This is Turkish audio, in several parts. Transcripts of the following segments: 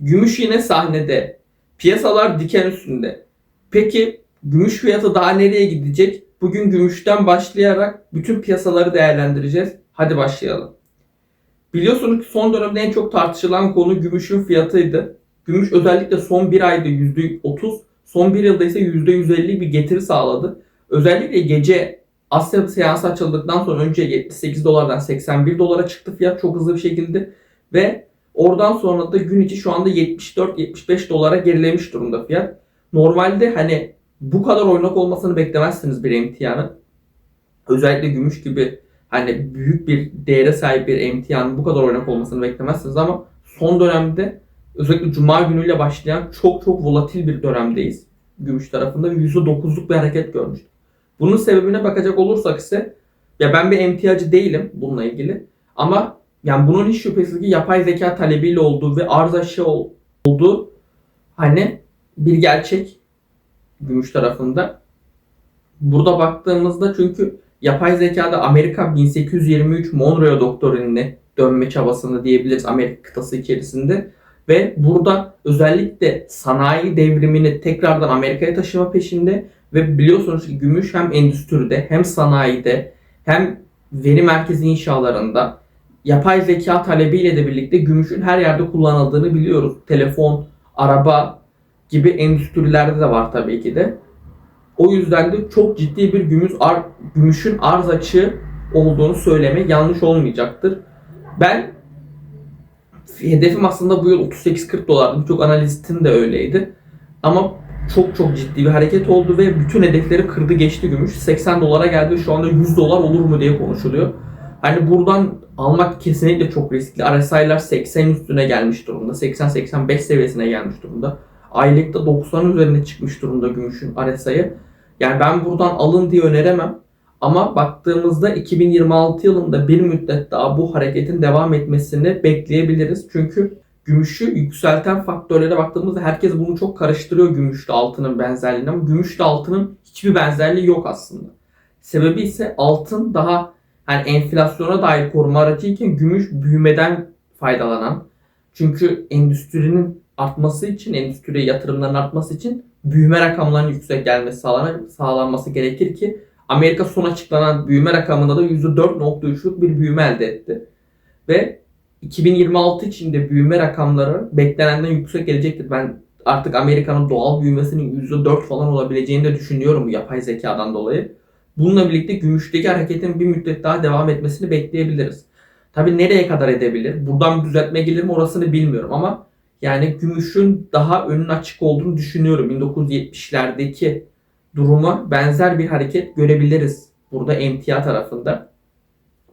Gümüş yine sahnede. Piyasalar diken üstünde. Peki gümüş fiyatı daha nereye gidecek? Bugün gümüşten başlayarak bütün piyasaları değerlendireceğiz. Hadi başlayalım. Biliyorsunuz ki son dönemde en çok tartışılan konu gümüşün fiyatıydı. Gümüş özellikle son bir ayda %30, son bir yılda ise %150 bir getiri sağladı. Özellikle gece Asya seansı açıldıktan sonra önce 78 dolardan 81 dolara çıktı fiyat çok hızlı bir şekilde ve oradan sonra da gün içi şu anda 74-75 dolara gerilemiş durumda fiyat. Normalde hani bu kadar oynak olmasını beklemezsiniz bir emtianın. Özellikle gümüş gibi hani büyük bir değere sahip bir emtianın bu kadar oynak olmasını beklemezsiniz ama son dönemde özellikle cuma günüyle başlayan çok çok volatil bir dönemdeyiz. Gümüş tarafında %9'luk bir hareket görmüştük. Bunun sebebine bakacak olursak ise ya ben bir emtiyacı değilim bununla ilgili ama yani bunun hiç şüphesiz ki yapay zeka talebiyle olduğu ve arz aşağı ol- olduğu hani bir gerçek gümüş tarafında. Burada baktığımızda çünkü yapay zekada Amerika 1823 Monroe doktrinine dönme çabasında diyebiliriz Amerika kıtası içerisinde. Ve burada özellikle sanayi devrimini tekrardan Amerika'ya taşıma peşinde ve biliyorsunuz ki gümüş hem endüstride hem sanayide hem veri merkezi inşalarında yapay zeka talebiyle de birlikte gümüşün her yerde kullanıldığını biliyoruz. Telefon, araba gibi endüstrilerde de var tabii ki de. O yüzden de çok ciddi bir gümüş ar, gümüşün arz açığı olduğunu söylemek yanlış olmayacaktır. Ben hedefim aslında bu yıl 38-40 dolardı. Birçok analistin de öyleydi. Ama çok çok ciddi bir hareket oldu ve bütün hedefleri kırdı geçti gümüş. 80 dolara geldi. Şu anda 100 dolar olur mu diye konuşuluyor. Hani buradan almak kesinlikle çok riskli. RSI'lar 80 üstüne gelmiş durumda. 80-85 seviyesine gelmiş durumda. Aylıkta 90 üzerine çıkmış durumda gümüşün RSI'yi. Yani ben buradan alın diye öneremem. Ama baktığımızda 2026 yılında bir müddet daha bu hareketin devam etmesini bekleyebiliriz. Çünkü gümüşü yükselten faktörlere baktığımızda herkes bunu çok karıştırıyor gümüşle altının benzerliğini ama gümüşle altının hiçbir benzerliği yok aslında. Sebebi ise altın daha hani enflasyona dair koruma aracıyken gümüş büyümeden faydalanan. Çünkü endüstrinin artması için, endüstriye yatırımların artması için büyüme rakamlarının yüksek gelmesi sağlan sağlanması gerekir ki Amerika son açıklanan büyüme rakamında da %4.3'lük bir büyüme elde etti. Ve 2026 için de büyüme rakamları beklenenden yüksek gelecektir. Ben artık Amerika'nın doğal büyümesinin %4 falan olabileceğini de düşünüyorum yapay zekadan dolayı. Bununla birlikte gümüşteki hareketin bir müddet daha devam etmesini bekleyebiliriz. Tabi nereye kadar edebilir? Buradan bir düzeltme gelir mi orasını bilmiyorum ama yani gümüşün daha önün açık olduğunu düşünüyorum. 1970'lerdeki duruma benzer bir hareket görebiliriz burada emtia tarafında.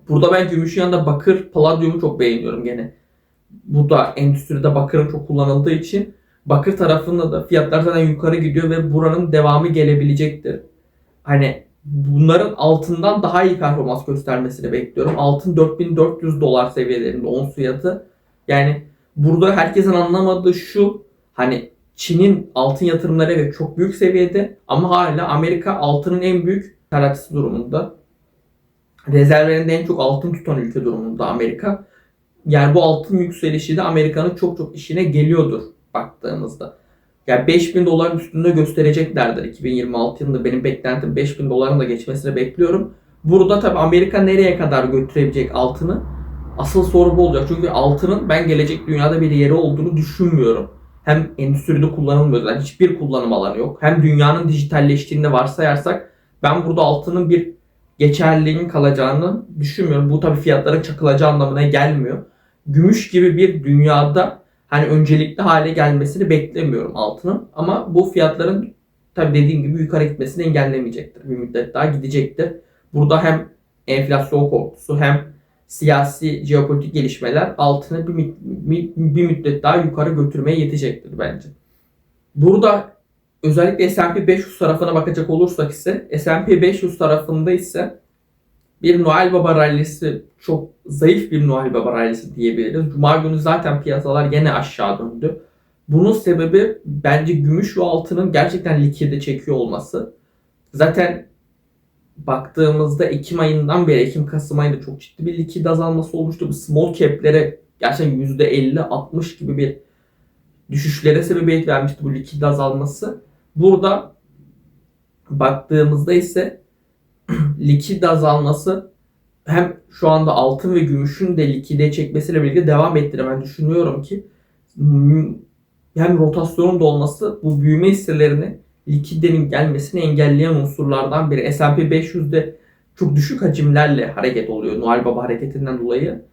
Burada ben gümüşün yanında bakır, paladyumu çok beğeniyorum gene. Bu da endüstride bakırın çok kullanıldığı için bakır tarafında da fiyatlar zaten yukarı gidiyor ve buranın devamı gelebilecektir. Hani bunların altından daha iyi performans göstermesini bekliyorum. Altın 4400 dolar seviyelerinde ons fiyatı. Yani burada herkesin anlamadığı şu hani Çin'in altın yatırımları evet çok büyük seviyede ama hala Amerika altının en büyük terakisi durumunda. Rezervlerinde en çok altın tutan ülke durumunda Amerika. Yani bu altın yükselişi de Amerika'nın çok çok işine geliyordur baktığımızda. Yani 5000 doların üstünde göstereceklerdir 2026 yılında. Benim beklentim 5000 doların da geçmesini bekliyorum. Burada tabi Amerika nereye kadar götürebilecek altını? Asıl soru bu olacak. Çünkü altının ben gelecek dünyada bir yeri olduğunu düşünmüyorum. Hem endüstride kullanılmıyor zaten hiçbir kullanım alanı yok. Hem dünyanın dijitalleştiğini varsayarsak ben burada altının bir geçerliliğinin kalacağını düşünmüyorum. Bu tabi fiyatların çakılacağı anlamına gelmiyor. Gümüş gibi bir dünyada hani öncelikli hale gelmesini beklemiyorum altının. Ama bu fiyatların tabi dediğim gibi yukarı gitmesini engellemeyecektir. Bir müddet daha gidecektir. Burada hem enflasyon korkusu hem siyasi jeopolitik gelişmeler altını bir, bir müddet daha yukarı götürmeye yetecektir bence. Burada özellikle S&P 500 tarafına bakacak olursak ise S&P 500 tarafında ise bir Noel Baba rallisi çok zayıf bir Noel Baba rallisi diyebiliriz. Cuma günü zaten piyasalar yine aşağı döndü. Bunun sebebi bence gümüş ve altının gerçekten likide çekiyor olması. Zaten baktığımızda Ekim ayından beri, Ekim-Kasım ayında çok ciddi bir likit azalması olmuştu. Bu small cap'lere gerçekten %50-60 gibi bir düşüşlere sebebiyet vermişti bu likit azalması. Burada baktığımızda ise likit azalması hem şu anda altın ve gümüşün de likide çekmesiyle birlikte devam ettiğini ben düşünüyorum ki hem rotasyonun da olması bu büyüme hisselerini likidenin gelmesini engelleyen unsurlardan biri. S&P 500'de çok düşük hacimlerle hareket oluyor Noel Baba hareketinden dolayı.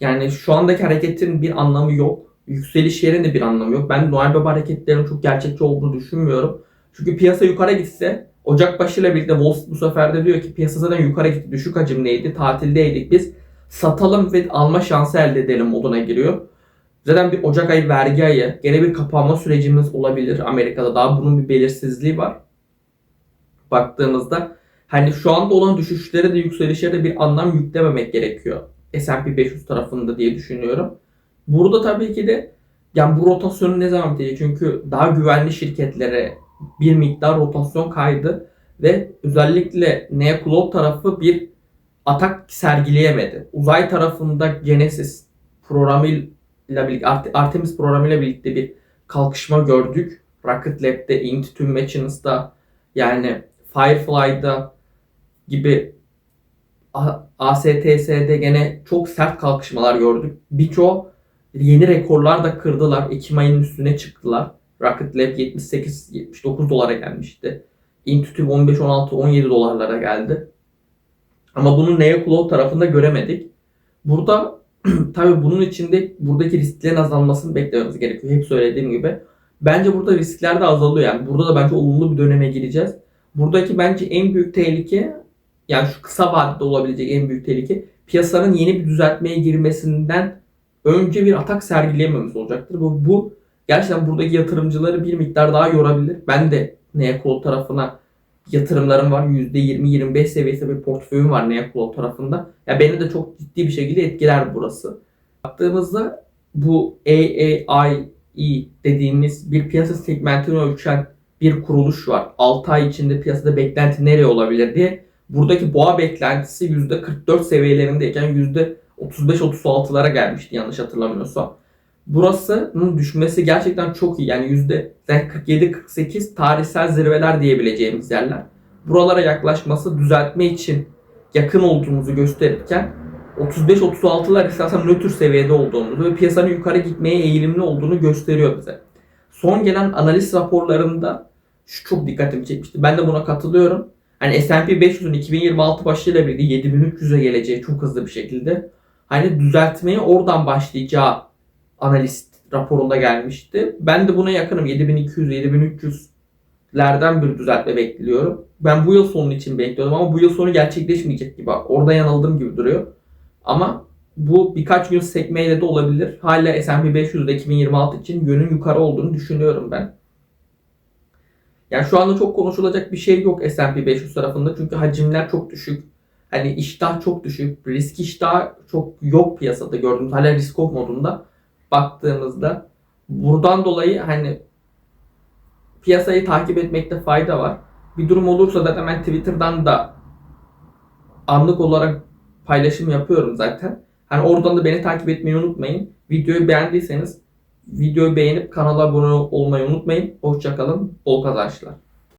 Yani şu andaki hareketin bir anlamı yok. Yükseliş yerinin de bir anlamı yok. Ben Noel Baba hareketlerinin çok gerçekçi olduğunu düşünmüyorum. Çünkü piyasa yukarı gitse Ocak başıyla birlikte Street bu sefer de diyor ki piyasa zaten yukarı gitti. Düşük hacimliydi. Tatildeydik biz. Satalım ve alma şansı elde edelim moduna giriyor. Zaten bir Ocak ayı vergi ayı. Gene bir kapanma sürecimiz olabilir Amerika'da. Daha bunun bir belirsizliği var. Baktığımızda hani şu anda olan düşüşlere de yükselişlere de bir anlam yüklememek gerekiyor. S&P 500 tarafında diye düşünüyorum. Burada tabii ki de yani bu rotasyonu ne zaman bitecek? Çünkü daha güvenli şirketlere bir miktar rotasyon kaydı ve özellikle Neocloud tarafı bir atak sergileyemedi. Uzay tarafında Genesis programıyla birlikte Art- Artemis programıyla birlikte bir kalkışma gördük. Rocket Lab'de, Int Machines'da yani Firefly'da gibi ASTS'de gene çok sert kalkışmalar gördük. Birçok yeni rekorlar da kırdılar. Ekim ayının üstüne çıktılar. Rocket Lab 78-79 dolara gelmişti. Intuitive 15, 16, 17 dolarlara geldi. Ama bunu Neocloud tarafında göremedik. Burada tabii bunun içinde buradaki risklerin azalmasını beklememiz gerekiyor. Hep söylediğim gibi. Bence burada riskler de azalıyor. Yani burada da bence olumlu bir döneme gireceğiz. Buradaki bence en büyük tehlike yani şu kısa vadede olabilecek en büyük tehlike piyasanın yeni bir düzeltmeye girmesinden önce bir atak sergileyememiz olacaktır. Bu, bu gerçekten buradaki yatırımcıları bir miktar daha yorabilir. Ben de Neocloud tarafına yatırımlarım var. %20-25 seviyesinde bir portföyüm var Neocloud tarafında. Ya beni de çok ciddi bir şekilde etkiler burası. Baktığımızda bu AAIE dediğimiz bir piyasa segmentini ölçen bir kuruluş var. 6 ay içinde piyasada beklenti nereye olabilir diye. Buradaki boğa beklentisi %44 seviyelerindeyken %35-36'lara gelmişti yanlış hatırlamıyorsam. Burasının düşmesi gerçekten çok iyi. Yani %47-48 tarihsel zirveler diyebileceğimiz yerler. Buralara yaklaşması düzeltme için yakın olduğumuzu gösterirken 35-36'lar istersen nötr seviyede olduğumuzu ve piyasanın yukarı gitmeye eğilimli olduğunu gösteriyor bize. Son gelen analiz raporlarında şu çok dikkatimi çekmişti. Ben de buna katılıyorum. Hani S&P 500'ün 2026 başıyla birlikte 7300'e geleceği çok hızlı bir şekilde. Hani düzeltmeye oradan başlayacağı analist raporunda gelmişti. Ben de buna yakınım. 7200-7300'lerden bir düzeltme bekliyorum. Ben bu yıl sonu için bekliyordum ama bu yıl sonu gerçekleşmeyecek gibi. Orada yanıldığım gibi duruyor. Ama bu birkaç gün sekmeyle de olabilir. Hala S&P 500'de 2026 için yönün yukarı olduğunu düşünüyorum ben. Yani şu anda çok konuşulacak bir şey yok S&P 500 tarafında çünkü hacimler çok düşük. Hani iştah çok düşük. Risk iştahı çok yok piyasada gördüğümüz hala risk off modunda baktığımızda. Buradan dolayı hani piyasayı takip etmekte fayda var. Bir durum olursa zaten ben Twitter'dan da anlık olarak paylaşım yapıyorum zaten. Hani oradan da beni takip etmeyi unutmayın. Videoyu beğendiyseniz videoyu beğenip kanala abone olmayı unutmayın. Hoşçakalın. Bol kazançlar.